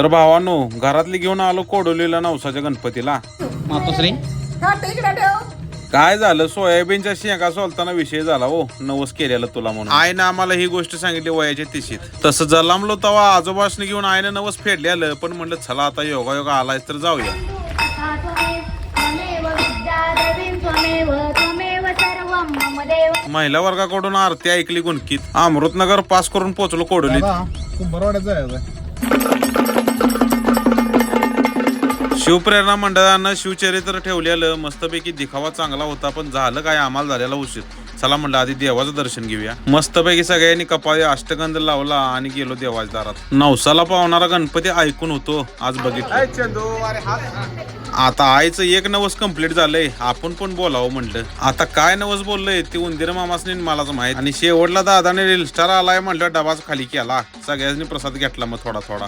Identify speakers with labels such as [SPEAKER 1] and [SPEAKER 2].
[SPEAKER 1] तर भावानो घरातली घेऊन आलो कोडोलीला नवसाच्या गणपतीला.
[SPEAKER 2] मातोश्री?
[SPEAKER 1] काय झालं? सोयाबीनच्या शेंगा सोलताना विषय झाला हो. नवस केलेला तुला म्हणून. आईनं आम्हाला ही गोष्ट सांगितली वयाच्या तिशीत. तसं जलामलो तेव्हा आजोबासने घेऊन आईनं नवस फेडलेलं पण म्हणलं चला आता योगा योगा आलाय तर जाऊया. महिला वर्गाकडून आरती ऐकली गुणकीत. अमृतनगर पास करून पोहोचलो कोडोलीत.
[SPEAKER 3] कुंभारवाड्यात जायचं.
[SPEAKER 1] शिवप्रेरणा मंडळानं शिवचरित्र ठेवलेलं मस्तपैकी दिखावा चांगला होता पण झालं काय? आम्हाला झालेला उशीर. चला म्हणलं आधी देवाचं दर्शन घेऊया. मस्तपैकी सगळ्यांनी कपाळी अष्टगंध लावला आणि गेलो देवाच्या दारात. नवसाला पावणारा गणपती ऐकून होतो आज बघितलं. आता आईचं एक नवस कंप्लीट झालंय आपण पण बोलावं म्हटलं आता काय नवस बोललंय ते उंदीर मामासनी मलाच माहीत. आणि शेवटला दादाने रील स्टार आलाय म्हटलं डबाच खाली केला. सगळ्यांनी प्रसाद घेतला मग थोडा थोडा